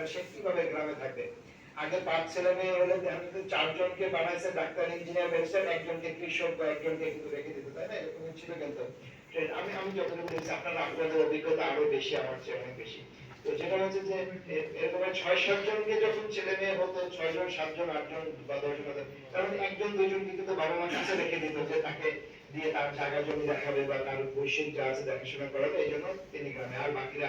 দরকার সে কীভাবে গ্রামে থাকবে? আগে পাঁচ ছেলে মেয়ে হলে চারজনকে বানাইছে, ডাক্তার, ইঞ্জিনিয়ার ব্যারিস্টার একজনকে কৃষক বা একজনকে কিন্তু রেখে দিত, তাই না? এরকম ছিল কিন্তু। আমি আমি যতটুকু দেখছি, আপনারা আপনাদের অভিজ্ঞতা আরও বেশি, আমার চেয়ে অনেক বেশি। তো যেটা হচ্ছে যে এরকম ছয় সাত জনকে যখন ছেলে মেয়ে হতো ছয় জন সাতজন, আটজন বা দশ জন হতো তখন একজন দুইজনকে কিন্তু বাবা মা কাছে রেখে দিত যে তাকে দিয়ে তার জায়গা জমি দেখাবে বা তার বৈশ্বিক যা আছে দেখাশোনা করাবে, এই জন্য তিনি গ্রামে। আর বাকিরা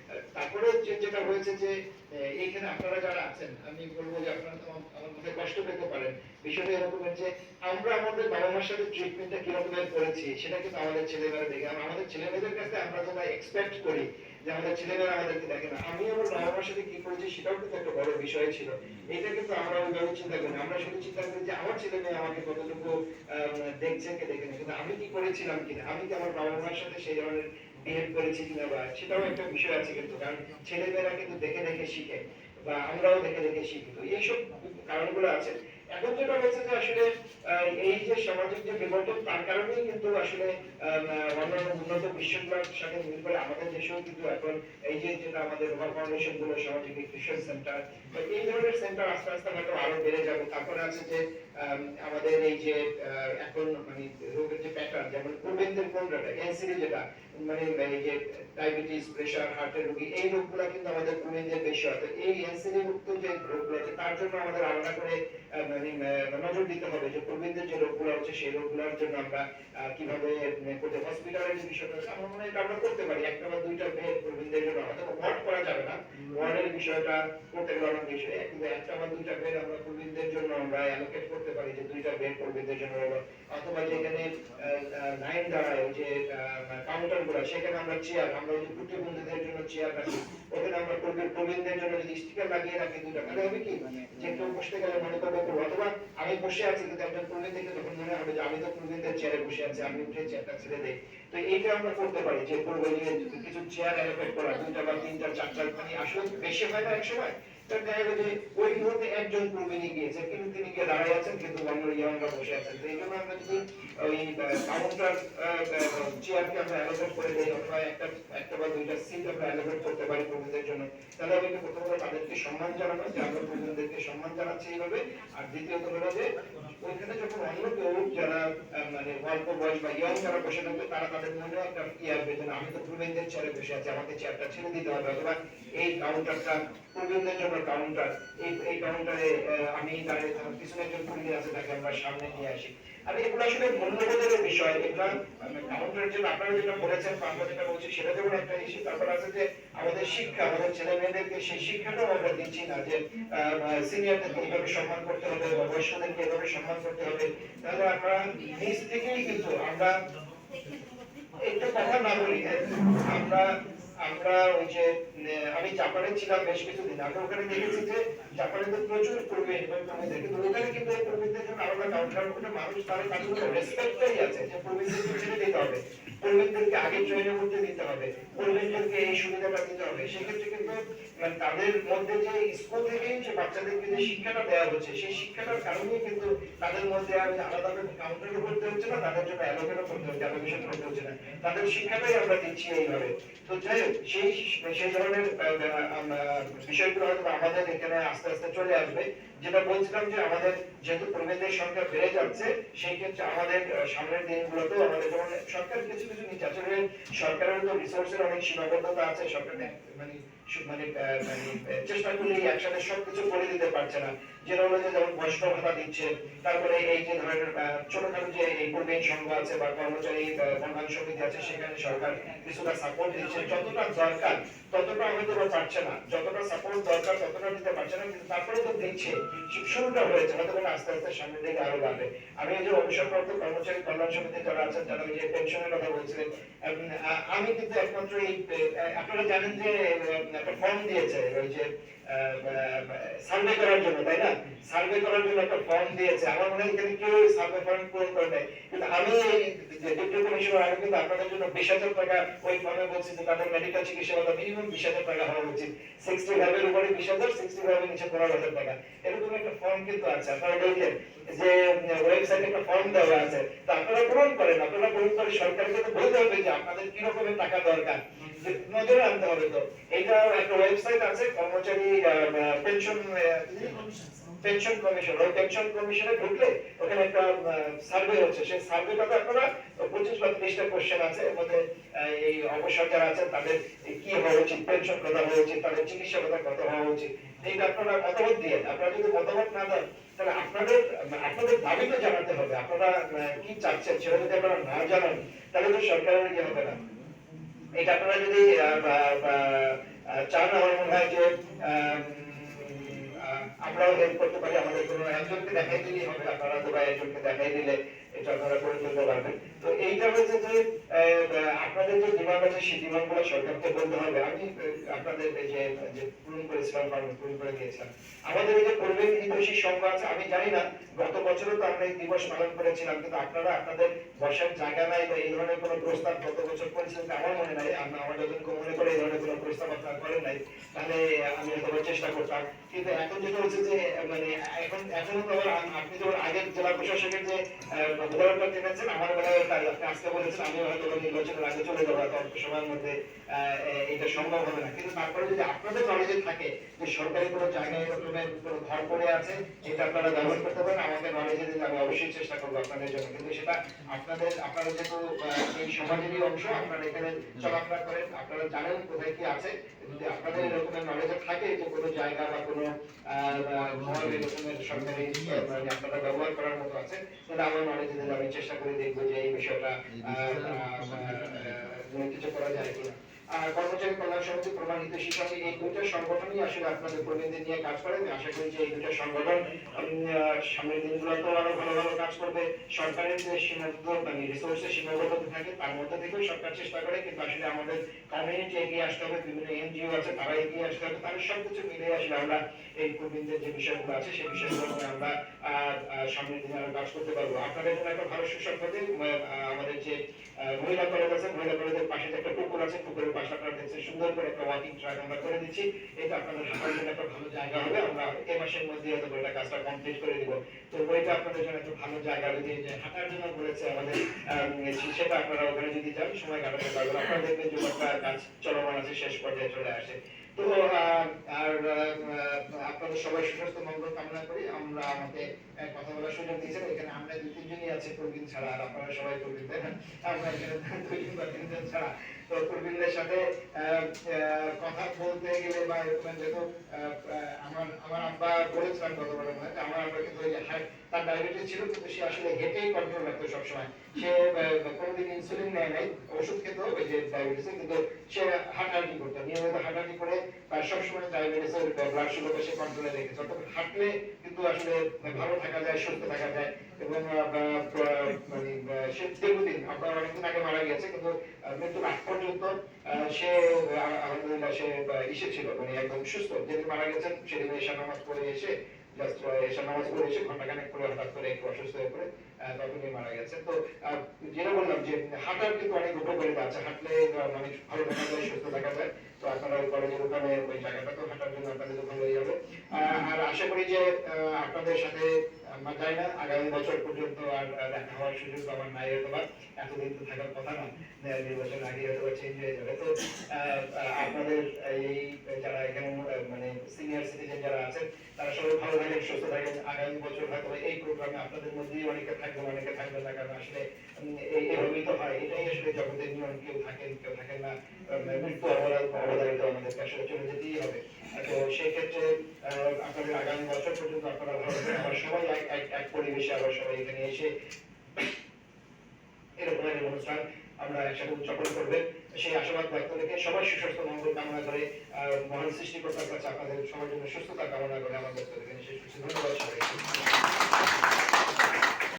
তারপরে যেটা হয়েছে যে এইখানে আপনারা যারা আছেন, আমি বলব যে আপনারা আমার মধ্যে কষ্ট পেতে পারেন। বিষয়টা এরকম যে, আমরা আমাদের বাবা মার সাথে ট্রিটমেন্টটা কীরকম করেছি, সেটা কিন্তু আমাদের ছেলেমেয়েরা দেখে। আর আমাদের ছেলেমেয়েদের কাছে আমরা যেটা এক্সপেক্ট করি, যে আমাদের ছেলেমেয়েরা আমাদেরকে দেখে না। আমি আমার বাবা মার সাথে কি করেছি, সেটাও কিন্তু একটা বড় বিষয় ছিল। এটা কিন্তু আমরা ওইভাবে চিন্তা করি। আমরা শুধু চিন্তা করি যে, আমার ছেলে মেয়ে আমাকে কতটুকু দেখছে, কে দেখে না। কিন্তু আমি কি করেছিলাম কিনা? আমি কি আমার বাবা মার সাথে সেই ধরনের বিহেভ করেছি কিনা বা সেটাও একটা বিষয় আছে কিন্তু, কারণ ছেলে মেয়েরা কিন্তু দেখে দেখে শিখে বা আমরাও দেখে দেখে শিখি। তো এইসব কারণগুলো আছে। এখন যেটা হয়েছে যে আসলে এই যে সামাজিক যে বিবর্তন, তার কারণেই কিন্তু আসলে অন্যান্য উন্নত বিশ্বগুলোর সাথে মিল করে আমাদের দেশেও কিন্তু এখন এই যে যেটা আমাদের রোভার ফাউন্ডেশনগুলো সামাজিক নিউট্রিশন সেন্টার এই ধরনের সেন্টার আস্তে আস্তে হয়তো আরও বেড়ে যাবে। তারপরে আছে যে আমাদের এই যে এখন মানে রোগের যে প্যাটার্ন যেমন প্রবীণদের কোন এনসিডি যেটা মানে এই যে ডায়াবেটিস প্রেশার হার্টের রোগী এই রোগগুলো কিন্তু আমাদের প্রবীণদের বেশি হয়। এই এনসিডি মুক্ত যে রোগগুলো আছে তার জন্য আমাদের আলাদা করে মানে নজর দিতে হবে যে প্রবীণদের যে রোগগুলো হচ্ছে সেই রোগগুলোর জন্য আমরা কীভাবে মানে করতে হসপিটালের যে বিষয়টা আছে আমার মনে হয় এটা আমরা করতে পারি। একটা বা দুইটা বেড প্রবীণদের জন্য হয়তো ওয়ার্ড করা যাবে না। ওয়ার্ডের বিষয়টা করতে গেলে অনেক বিষয় কিন্তু একটা বা দুইটা বেড আমরা প্রবীণদের জন্য আমরা অ্যালোকেট করতে পারি যে দুইটা বেড প্রবীণদের জন্য হলো। অথবা যেখানে লাইন দাঁড়ায়, ওই যে কাউন্টারগুলো, সেখানে আমরা চেয়ার আমরা ওই যে প্রতিবন্ধীদের জন্য চেয়ার রাখি ওখানে আমরা প্রবীণ প্রবীণদের জন্য যদি স্টিকার লাগিয়ে রাখি দুইটা তাহলে হবে কি? যে কেউ বসতে গেলে মনে করবে অথবা আমি বসে আছি, কিন্তু একজন প্রবীণ থেকে তখন মনে হবে যে, আমি তো প্রবীণদের চেয়ারে বসে আছি, আমি উঠে চেয়ারটা ছেড়ে দেই। তো এইটা আমরা করতে পারি, যে করব যে কিছু চেয়ার অ্যালোকেট করা, দুইটা বা তিনটা, চারটা মানে আসলে বেশি হয় না এক সময় ওই মুহূর্তে একজন প্রবীণই গিয়েছে, কিন্তু তিনি গিয়ে দাঁড়িয়ে আছেন, কিন্তু বসে তো এই জন্য আমরা যদি ওই আমরা করে অথবা একটা একটা বা দুইটা আমরা করতে পারি জন্য, তাহলে আমি তাদেরকে সম্মান যে আমরা সম্মান জানাচ্ছি আর দ্বিতীয়ত হলো যে, ওইখানে যখন অন্য কেউ যারা মানে অল্প বয়স বা ইয়ং যারা বসে থাকবে, তারা তাদের মনে একটা আমি তো প্রবীণদের চেয়ারে বসে আছি, আমাকে চেয়ারটা ছেড়ে দিতে হবে, অথবা এই কাউন্টারটা প্রবীণদের জন্য কাউন্টার এই এই কাউন্টারে আমি থাকার পিছনে একজন প্রবীণ আছে, তাকে আমরা সামনে নিয়ে আসি আর এগুলো আসলে মূল্যবোধের বিষয়, এগুলো কাউন্টার জন্য আপনারা যেটা বলেছেন আমরা যেটা বলছি, সেটা যেমন একটা ইস্যু তারপর আছে যে আমাদের শিক্ষা, আমাদের ছেলে মেয়েদেরকে সেই শিক্ষাটাও আমরা দিচ্ছি না, যে সিনিয়রদেরকে এইভাবে সম্মান করতে হবে, বা বয়স্কদেরকে এইভাবে সম্মান করতে হবে তাহলে আমরা নিজ থেকেই কিন্তু আমরা, একটু কথা না বলি? আমরা আমরা ওই যে আমি জাপানে ছিলাম বেশ কিছুদিন আমি ওখানে দেখেছি যে জাপানে তো প্রচুর প্রবীণ এবং প্রবীণদের কিন্তু ওখানে কিন্তু এই প্রবীণদের জন্য আলাদা কাউন্টার কোনো মানুষ তাদের কাছে কোনো রেসপেক্টই আছে যে প্রবীণদেরকে ছেড়ে দিতে হবে। প্রবীণদেরকে আগে ট্রেনের মধ্যে দিতে হবে। প্রবীণদেরকে এই সুবিধাটা দিতে হবে। সেক্ষেত্রে কিন্তু মানে তাদের মধ্যে যে স্কুল থেকেই যে বাচ্চাদেরকে যে শিক্ষাটা দেওয়া হচ্ছে, সেই শিক্ষাটার কারণেই কিন্তু তাদের মধ্যে আর আলাদা কাউন্টারও করতে হচ্ছে না, তাদের জন্য অ্যালোকেটও করতে হচ্ছে অ্যালোকেশন করতে হচ্ছে না। তাদের শিক্ষাটাই আমরা দিচ্ছি এইভাবে। তো যাই হোক, সেই সেই ধরনের বিষয়গুলো হয়তো আমাদের এখানে আস্তে আস্তে চলে আসবে। যেটা বলছিলাম যে আমাদের যেহেতু প্রবীণদের সংখ্যা বেড়ে যাচ্ছে, সেই ক্ষেত্রে আমাদের সামনের দিনগুলোতে আমাদের যেমন সরকার কিছু কিছু নিচে আসলে সরকারের তো রিসোর্সের অনেক সীমাবদ্ধতা আছে সরকারের মানে মানে মানে চেষ্টা করলেই একসাথে সবকিছু করে দিতে পারছে না। যেটা হলো যেমন বয়স্ক ভাতা দিচ্ছে তারপরে এই যে ধরনের আহ, ছোটখাটো যে এই প্রবীণ সংঘ আছে বা কর্মচারী কল্যাণ সমিতি আছে সেখানে সরকার কিছুটা সাপোর্ট দিচ্ছে। যতটা দরকার ততটা হয়তো বা পারছে না। যতটা সাপোর্ট দরকার ততটা দিতে পারছে না কিন্তু তারপরে তো দিচ্ছে। শুরুটা হয়েছে হয়তো বা আস্তে আস্তে সামনের দিকে আরও বাড়বে। আমি এই যে অবসরপ্রাপ্ত কর্মচারী কল্যাণ সমিতি যারা আছেন যারা ওই যে পেনশনের কথা বলছিলেন আমি কিন্তু একমাত্র এই আপনারা জানেন যে একটা ফর্ম দিয়েছে ওই যে সার্ভে করার জন্য, তাই না? সার্ভে করার জন্য একটা ফর্ম দিয়েছে। আমার মনে হয় এখানে কেউ সার্ভে ফর্ম পূরণ করে নেয় কিন্তু আমি ডিপ্টি কমিশনার আমি কিন্তু আপনাদের জন্য বিশ হাজার টাকা ওই ফর্মে বলছি যে তাদের মেডিকেল চিকিৎসা ভাতা মিনিমাম বিশ হাজার টাকা হওয়া উচিত। সিক্সটি ফাইভের উপরে বিশ হাজার সিক্সটি ফাইভের নিচে পনেরো হাজার টাকা। এরকম ফর্ম কিন্তু আছে। আপনারা যে ওয়েবসাইটে একটা ফর্ম দেওয়া আছে। তা আপনারা পূরণ করেন, আপনারা পূরণ করে সরকারকে তো বলতে হবে যে আপনাদের কি রকমের টাকা দরকার। নজরে আনতে হবে তো। এটাও একটা ওয়েবসাইট আছে, কর্মচারী পেনশন পেনশন কমিশন ওই পেনশন কমিশনে ঢুকলে ওখানে একটা সার্ভে হচ্ছে। সেই সার্ভেটাতে আপনারা পঁচিশ বা ত্রিশটা কোশ্চেন আছে, এর মধ্যে এই অবসর যারা আছেন, তাদের কি হওয়া উচিত পেনশন কত হওয়া উচিত, তাদের চিকিৎসা কথা কত হওয়া উচিত, এইটা আপনারা মতামত দিয়ে, আপনারা যদি মতামত না দেন, তাহলে আপনাদের আপনাদের দাবি তো জানাতে হবে। আপনারা কি চাচ্ছেন সেটা যদি আপনারা না জানান, তাহলে তো সরকারের ইয়ে হবে না। এটা আপনারা যদি চান আমার মনে হয় যে আমরাও হেল্প করতে পারি, আমাদের কোনো একজনকে দেখাই দিলেই হবে আপনারা বা একজনকে দেখাই দিলে, এটা আপনারা করে ফেলতে পারবেন। তো এইটা হচ্ছে যে আহ, আপনাদের যে ডিমান্ড আছে সেই ডিমান্ডগুলো সরকারকে বলতে হবে। আমি আপনাদের এই যে যে পূরণ করেছিলাম পূরণ করে দিয়েছিলাম আমাদের এই যে কর্মী হিতৈষী সংঘ আছে আমি জানি না গত বছরও তো আমরা এই দিবস পালন করেছিলাম কিন্তু আপনারা আপনাদের বসার জায়গা নাই বা এই ধরনের কোনো প্রস্তাব গত বছর করেছিলেন আমার মনে নাই। আমরা আমার যতটুকু মনে করে এই ধরনের কোনো প্রস্তাব আপনারা করেন নাই তাহলে আমি হয়তো চেষ্টা করতাম। কিন্তু এখন যেটা হচ্ছে যে মানে এখন এখনও তো আপনি যখন আগের জেলা প্রশাসকের যে উদাহরণটা আমার মনে হয় তাই আপনি আজকে হয়তো নির্বাচনের আগে চলে অল্প সময়ের মধ্যে এটা সম্ভব হবে না। কিন্তু তারপরে যদি আপনাদের নলেজে থাকে যে সরকারি কোনো জায়গায় এরকমের কোনো ঘর পড়ে আছে এটা আপনারা ব্যবহার করতে পারেন, আমাকে নলেজে আমি অবশ্যই চেষ্টা করব আপনাদের জন্য। কিন্তু সেটা আপনাদের, আপনারা যেহেতু এই সমাজেরই অংশ, আপনারা এখানে চলাফেরা করেন, আপনারা জানেন কোথায় কি আছে। যদি আপনাদের এরকমের নলেজে থাকে যে কোনো জায়গা বা কোনো ঘর এরকমের সরকারি, আপনারা ব্যবহার করার মতো আছে, তাহলে আমার নলেজে আমি চেষ্টা করে দেখব বিষয়টা কিছু করা যায় কিনা। আর কর্মচারী কল্যাণ সমিতি প্রমাণিত শিক্ষক এই দুইটা সংগঠনই আসলে আপনাদের কর্মীদের নিয়ে কাজ করে আশা করি যে এই দুইটা সংগঠন সামনের দিনগুলোতে আরও ভালো ভালো কাজ করবে। সরকারের যে সীমাবদ্ধ মানে রিসোর্সের সীমাবদ্ধতা থাকে, তার মধ্যে থেকেও সরকার চেষ্টা করে, কিন্তু আসলে আমাদের কমিউনিটি এগিয়ে আসতে হবে, বিভিন্ন এনজিও আছে, তারা এগিয়ে আসতে হবে, তাদের সবকিছু মিলে আসলে আমরা এই কর্মীদের যে বিষয়গুলো আছে, সেই বিষয়গুলো আমরা সামনের দিনে আরও কাজ করতে পারব। আপনাদের জন্য একটা ভালো সুসংবাদ আমাদের যে মহিলা কলেজ আছে, মহিলা কলেজের পাশে একটা পুকুর আছে, পুকুরের পাশে আপনারা দেখছেন সুন্দর করে একটা ওয়াকিং ট্র্যাক আমরা করে দিচ্ছি। এটা আপনাদের হাঁটার জন্য একটা ভালো জায়গা হবে। আমরা এ মাসের মধ্যে হয়তো বইটা কাজটা কমপ্লিট করে দিব। তো বইটা আপনাদের জন্য একটা ভালো জায়গা। যদি হাঁটার জন্য বলেছে আমাদের সেটা আপনারা ওখানে যদি যান, সময় কাটাতে পারবেন। আপনারা দেখবেন যে কাজ চলমান আছে, শেষ পর্যায়ে চলে আসে। তো আর আপনাদের সবাই সুস্বাস্থ্য মঙ্গল কামনা করি। আমরা আমাকে কথা বলার সুযোগ দিয়েছেন। এখানে আমরা দুই তিনজনই আছে প্রবীণ ছাড়া আর আপনারা সবাই প্রবীণ তাই না? আমরা এখানে দুইজন বা তিনজন ছাড়া। তো প্রবীণদের সাথে কথা বলতে গেলে বা এরকম যেহেতু আহ, আহ, আমার আমার আব্বা বলেছিলাম গতবারের মধ্যে যে আমার আব্বা কিন্তু ওই হাই- তার ডায়াবেটিস ছিল, কিন্তু সে আসলে হেঁটেই কন্ট্রোল রাখতো সবসময়। সে কোনোদিন ইনসুলিন নেয় নাই, ওষুধ খেত, ওই যে ডায়াবেটিসে কিন্তু সে হাঁটাহাঁটি করতো। নিয়মিত হাঁটাহাঁটি করে, তার সবসময় ডায়াবেটিসের ব্লাড সুগারটা সে কন্ট্রোলে রেখেছে। অর্থাৎ হাঁটলে কিন্তু আসলে ভালো থাকা যায়, সুস্থ থাকা যায়। এবং মানে সে দীর্ঘদিন, আপনার অনেকদিন আগে মারা গেছে কিন্তু মৃত্যুর আগ পর্যন্ত সে আলহামদুলিল্লাহ সে ইসে ছিল মানে একদম সুস্থ। যেদিন মারা গেছেন, সেদিন এসে নামাজ পড়ে এসে হাঁটলে মানে আপনাদের আর আশা করি যে আপনাদের সাথে আমরা চাই না, আগামী বছর পর্যন্ত আর দেখা হওয়ার সুযোগ আমার নাই হয়তো বা এতদিন তো থাকার কথা না নির্বাচন আগে হয়তো চেঞ্জ হয়ে যাবে। তো আপনাদের এই, যারা এখানে আহ, মানে সিনিয়র সিটিজেন যারা আছেন তারা সবাই ভালো থাকেন সুস্থ থাকেন আগামী বছর হয়তো এই প্রোগ্রামে আপনাদের মধ্যেই অনেকে থাকবেন অনেকে থাকবেন না কারণ আসলে এভাবেই তো হয়। এটাই আসলে জগতের নিয়ম কেউ থাকেন কেউ থাকেন না মৃত্যু অবদান অবদানিত আমাদেরকে আসলে চলে যেতেই হবে। তো সেই ক্ষেত্রে আহ, আপনাদের আগামী বছর পর্যন্ত আপনারা ভালো আবার সবাই এক এক পরিবেশে আবার সবাই এখানে এসে এরকম একটা অনুষ্ঠান আমরা একসাথে উদযাপন করবেন সেই আশাবাদ ব্যক্ত রেখে সবাই সুস্বাস্থ্য মঙ্গল কামনা করে মহান সৃষ্টিকর্তার কাছে আপনাদের সবার জন্য সুস্থতা কামনা করে আমাদের শেষ করছি। ধন্যবাদ সবাইকে।